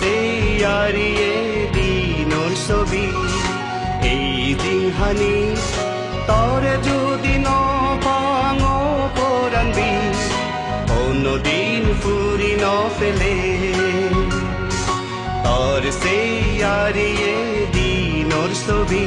সেই আরিয়ে দিনৰ ছবি। এই দিহানি তর যদি নপাঙ পৰান্বি অন্যদিন ফুৰি নফেলে তোর সেই আরিয়ে দিনর ছবি।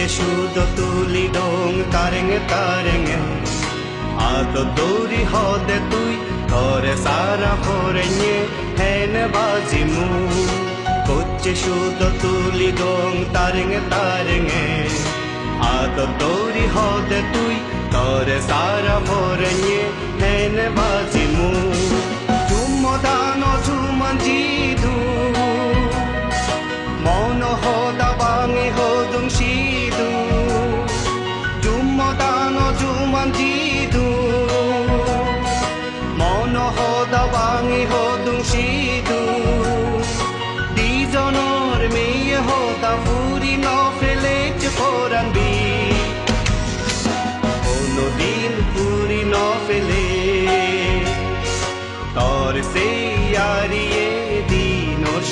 হচ্ছে শুধু তুলি ডং, তারেঙে তারেঙে। আত দৌড়ি হদে তুই, ঘরে সারা ভরেঙে হেন বাজিমু। হচ্ছে শুধু তুলি ডং, তারেঙে তারেঙে। আত দৌড়ি হদে তুই, ঘরে সারা ভরেঙে হেন বাজিমু। চুম্মদানো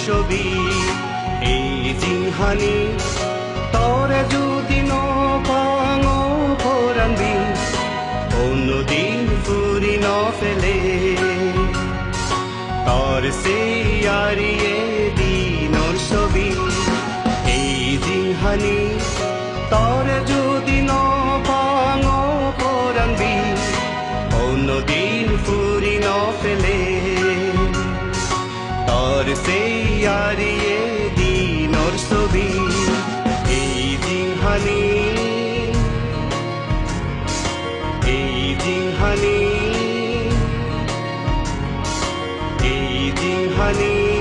ছবি। এই জিহানি, তোরে যদি নপাঙ পরানবি অন্যদিন ফুরি নফেলে তোর সেই আরিয়ে দিনর ছবি। এই জিহানি, তোরে যদি নপাঙ পরানবি অন্যদিন ফুরি নফেলে তোর সেই দিনহানি এই দিনহানি এই দিনহানি